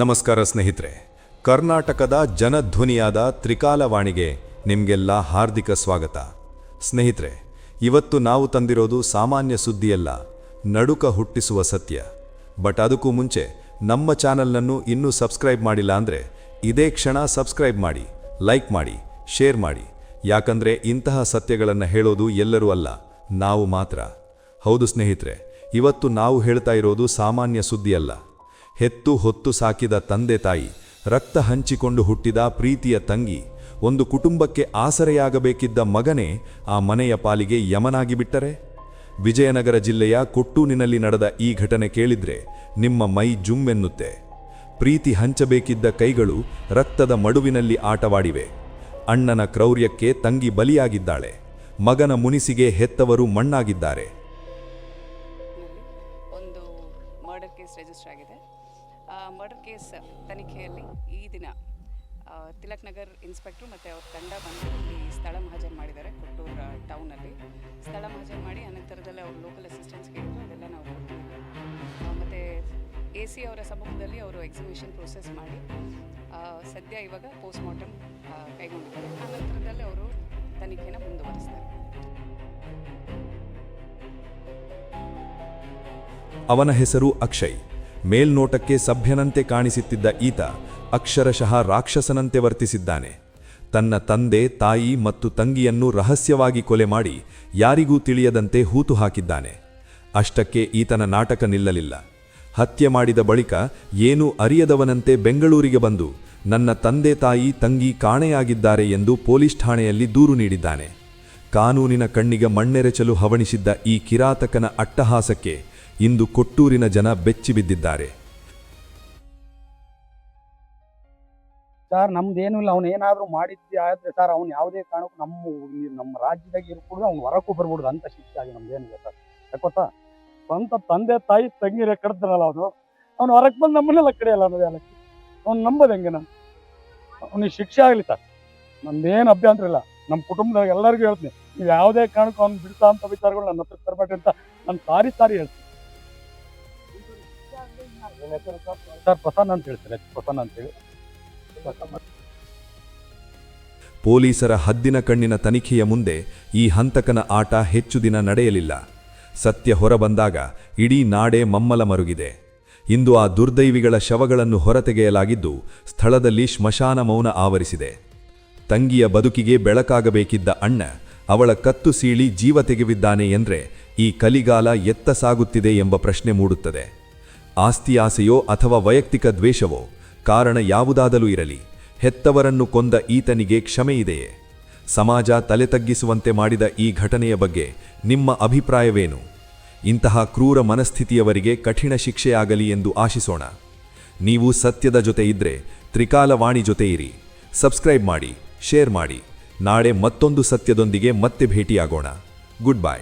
ನಮಸ್ಕಾರ ಸ್ನೇಹಿತರೆ, ಕರ್ನಾಟಕದ ಜನಧ್ವನಿಯಾದ ತ್ರಿಕಾಲವಾಣಿಗೆ ನಿಮಗೆಲ್ಲ ಹಾರ್ದಿಕ ಸ್ವಾಗತ. ಸ್ನೇಹಿತರೆ, ಇವತ್ತು ನಾವು ತಂದಿರೋದು ಸಾಮಾನ್ಯ ಸುದ್ದಿಯಲ್ಲ, ನಡುಕ ಹುಟ್ಟಿಸುವ ಸತ್ಯ. ಬಟ್ ಅದಕ್ಕೂ ಮುಂಚೆ ನಮ್ಮ ಚಾನಲ್ನನ್ನು ಇನ್ನೂ ಸಬ್ಸ್ಕ್ರೈಬ್ ಮಾಡಿಲ್ಲ ಅಂದರೆ ಇದೇ ಕ್ಷಣ ಸಬ್ಸ್ಕ್ರೈಬ್ ಮಾಡಿ, ಲೈಕ್ ಮಾಡಿ, ಶೇರ್ ಮಾಡಿ. ಯಾಕಂದ್ರೆ ಇಂತಹ ಸತ್ಯಗಳನ್ನು ಹೇಳೋದು ಎಲ್ಲರೂ ಅಲ್ಲ, ನಾವು ಮಾತ್ರ. ಹೌದು ಸ್ನೇಹಿತರೆ, ಇವತ್ತು ನಾವು ಹೇಳ್ತಾ ಇರೋದು ಸಾಮಾನ್ಯ ಸುದ್ದಿಯಲ್ಲ. ಹೆತ್ತು ಹೊತ್ತು ಸಾಕಿದ ತಂದೆ ತಾಯಿ, ರಕ್ತ ಹಂಚಿಕೊಂಡು ಹುಟ್ಟಿದ ಪ್ರೀತಿಯ ತಂಗಿ, ಒಂದು ಕುಟುಂಬಕ್ಕೆ ಆಸರೆಯಾಗಬೇಕಿದ್ದ ಮಗನೇ ಆ ಮನೆಯ ಪಾಲಿಗೆ ಯಮನಾಗಿ ಬಿಟ್ಟರೆ? ವಿಜಯನಗರ ಜಿಲ್ಲೆಯ ಕೊಟ್ಟೂನಿನಲ್ಲಿ ನಡೆದ ಈ ಘಟನೆ ಕೇಳಿದ್ರೆ ನಿಮ್ಮ ಮೈ ಜುಮ್ಮೆನ್ನುತ್ತೆ. ಪ್ರೀತಿ ಹಂಚಬೇಕಿದ್ದ ಕೈಗಳು ರಕ್ತದ ಮಡುವಿನಲ್ಲಿ ಆಟವಾಡಿವೆ. ಅಣ್ಣನ ಕ್ರೌರ್ಯಕ್ಕೆ ತಂಗಿ ಬಲಿಯಾಗಿದ್ದಾಳೆ. ಮಗನ ಮುನಿಸಿಗೆ ಹೆತ್ತವರು ಮಣ್ಣಾಗಿದ್ದಾರೆ. ಒಂದು ಮರ್ಡರ್ ಕೇಸ್ ರಿಜಿಸ್ಟರ್ ಆಗಿದೆ. ಮರ್ಡರ್ ಕೇಸ್ ತನಿಖೆಯಲ್ಲಿ ಈ ದಿನ ತಿಲಕ್ ನಗರ್ ಇನ್ಸ್ಪೆಕ್ಟ್ರು ಮತ್ತು ಅವ್ರ ತಂಡ ಬಂದು ಇಲ್ಲಿ ಸ್ಥಳ ಮಹಜರ್ ಮಾಡಿದ್ದಾರೆ, ಕೊಟ್ಟೂರು ಟೌನಲ್ಲಿ ಸ್ಥಳ ಮಹಜರ್ ಮಾಡಿ ಅನಂತರದಲ್ಲಿ ಅವ್ರು ಲೋಕಲ್ ಅಸಿಸ್ಟೆನ್ಸ್ ಕೇಳಿದ್ರು ಅದೆಲ್ಲ ನಾವು ಕೊಡ್ತೀವಿ ಮತ್ತು ಎ ಸಿ ಅವರ ಸಮೂಹದಲ್ಲಿ ಅವರು ಎಕ್ಸಿಬಿಷನ್ ಪ್ರೋಸೆಸ್ ಮಾಡಿ ಸದ್ಯ ಇವಾಗ ಪೋಸ್ಟ್ ಮಾರ್ಟಮ್ ಕೈಗೊಂಡಿದ್ದಾರೆ. ಅನಂತರದಲ್ಲಿ ಅವರು ತನಿಖೆನ ಮುಂದುವರಿಸ್ತಾರೆ. ಅವನ ಹೆಸರು ಅಕ್ಷಯ್. ಮೇಲ್ನೋಟಕ್ಕೆ ಸಭ್ಯನಂತೆ ಕಾಣಿಸುತ್ತಿದ್ದ ಈತ ಅಕ್ಷರಶಃ ರಾಕ್ಷಸನಂತೆ ವರ್ತಿಸಿದ್ದಾನೆ. ತನ್ನ ತಂದೆ, ತಾಯಿ ಮತ್ತು ತಂಗಿಯನ್ನು ರಹಸ್ಯವಾಗಿ ಕೊಲೆ ಮಾಡಿ ಯಾರಿಗೂ ತಿಳಿಯದಂತೆ ಹೂತು ಹಾಕಿದ್ದಾನೆ. ಅಷ್ಟಕ್ಕೆ ಈತನ ನಾಟಕ ನಿಲ್ಲಲಿಲ್ಲ. ಹತ್ಯೆ ಮಾಡಿದ ಬಳಿಕ ಏನೂ ಅರಿಯದವನಂತೆ ಬೆಂಗಳೂರಿಗೆ ಬಂದು ನನ್ನ ತಂದೆ, ತಾಯಿ, ತಂಗಿ ಕಾಣೆಯಾಗಿದ್ದಾರೆ ಎಂದು ಪೊಲೀಸ್ ಠಾಣೆಯಲ್ಲಿ ದೂರು ನೀಡಿದ್ದಾನೆ. ಕಾನೂನಿನ ಕಣ್ಣಿಗೆ ಮಣ್ಣೆರೆಚಲು ಹವಣಿಸಿದ್ದ ಈ ಕಿರಾತಕನ ಅಟ್ಟಹಾಸಕ್ಕೆ ಇಂದು ಕೊಟ್ಟೂರಿನ ಜನ ಬೆಚ್ಚಿಬಿದ್ದಿದ್ದಾರೆ ಸರ್, ನಮ್ದೇನು ಇಲ್ಲ. ಅವ್ನು ಏನಾದರೂ ಮಾಡಿದ್ದೆ ಆದರೆ ಸರ್, ಅವ್ನು ಯಾವುದೇ ಕಾರಣಕ್ಕೂ ನಮ್ಮ ನಮ್ಮ ರಾಜ್ಯದಾಗ ಇರ್ಬೋದು ಅವ್ನು ಹೊರಕ್ಕೂ ಬರ್ಬಿಡ್ದು ಅಂತ ಶಿಕ್ಷೆ ಆಗಿ ನಮ್ದು ಏನಿಲ್ಲ ಸರ್. ಯಾಕೊತ್ತಾ ಸ್ವಂತ ತಂದೆ, ತಾಯಿ, ತಂಗಿರ ಕಡ್ತಾನಲ್ಲ ಅವನು. ಅವ್ನು ಹೊರಗೆ ಬಂದು ನಮ್ಮನ್ನೆಲ್ಲ ಕಡೆಯಲ್ಲ ಅನ್ನೋದು ಅಲ್ಲಕ್ಕೆ ಅವ್ನು ನಂಬೋದು ಹೆಂಗೆ ನಾನು? ಅವ್ನಿಗೆ ಶಿಕ್ಷೆ ಆಗಲಿ ಸರ್. ನಮ್ದೇನು ಅಭ್ಯಂತರ ಇಲ್ಲ. ನಮ್ಮ ಕುಟುಂಬದಾಗ ಎಲ್ಲರಿಗೂ ಹೇಳ್ತೀನಿ. ನೀವು ಯಾವುದೇ ಕಾರಣಕ್ಕೂ ಅವ್ನು ಬಿಡ್ತಾ ಅಂತ ವಿಚಾರಗಳು ನನ್ನ ಹತ್ರ ತರಬೇಡಿ ಅಂತ ನಾನು ಸಾರಿ ಸಾರಿ ಹೇಳ್ತೀನಿ. ಸರ್? ಅಂತ ಹೇಳ್ತಾರೆ ಪ್ರಸನ್ನ ಅಂತೇಳಿ ಪೊಲೀಸರ ಹದ್ದಿನ ಕಣ್ಣಿನ ತನಿಖೆಯ ಮುಂದೆ ಈ ಹಂತಕನ ಆಟ ಹೆಚ್ಚು ದಿನ ನಡೆಯಲಿಲ್ಲ. ಸತ್ಯ ಹೊರಬಂದಾಗ ಇಡೀ ನಾಡೇ ಮಮ್ಮಲ ಮರುಗಿದೆ. ಇಂದು ಆ ದುರ್ದೈವಿಗಳ ಶವಗಳನ್ನು ಹೊರತೆಗೆಯಲಾಗಿದ್ದು ಸ್ಥಳದಲ್ಲಿ ಶ್ಮಶಾನ ಮೌನ ಆವರಿಸಿದೆ. ತಂಗಿಯ ಬದುಕಿಗೆ ಬೆಳಕಾಗಬೇಕಿದ್ದ ಅಣ್ಣ ಅವಳ ಕತ್ತು ಸೀಳಿ ಜೀವ ತೆಗೆವಿದ್ದಾನೆ ಎಂದ್ರೆ ಈ ಕಲಿಗಾಲ ಎತ್ತ ಸಾಗುತ್ತಿದೆ ಎಂಬ ಪ್ರಶ್ನೆ ಮೂಡುತ್ತದೆ. ಆಸ್ತಿ ಆಸೆಯೋ ಅಥವಾ ವೈಯಕ್ತಿಕ ದ್ವೇಷವೋ, ಕಾರಣ ಯಾವುದಾದರೂ ಇರಲಿ. ಹೆತ್ತವರನ್ನು ಕೊಂದ ಈತನಿಗೆ ಕ್ಷಮೆಯಿದೆಯೇ? ಸಮಾಜ ತಲೆ ತಗ್ಗಿಸುವಂತೆ ಮಾಡಿದ ಈ ಘಟನೆಯ ಬಗ್ಗೆ ನಿಮ್ಮ ಅಭಿಪ್ರಾಯವೇನು? ಇಂತಹ ಕ್ರೂರ ಮನಸ್ಥಿತಿಯವರಿಗೆ ಕಠಿಣ ಶಿಕ್ಷೆಯಾಗಲಿ ಎಂದು ಆಶಿಸೋಣ. ನೀವು ಸತ್ಯದ ಜೊತೆ ಇದ್ರೆ ತ್ರಿಕಾಲವಾಣಿ ಜೊತೆ ಇರಿ. ಸಬ್ಸ್ಕ್ರೈಬ್ ಮಾಡಿ, ಶೇರ್ ಮಾಡಿ. ನಾಳೆ ಮತ್ತೊಂದು ಸತ್ಯದೊಂದಿಗೆ ಮತ್ತೆ ಭೇಟಿಯಾಗೋಣ. Good bye.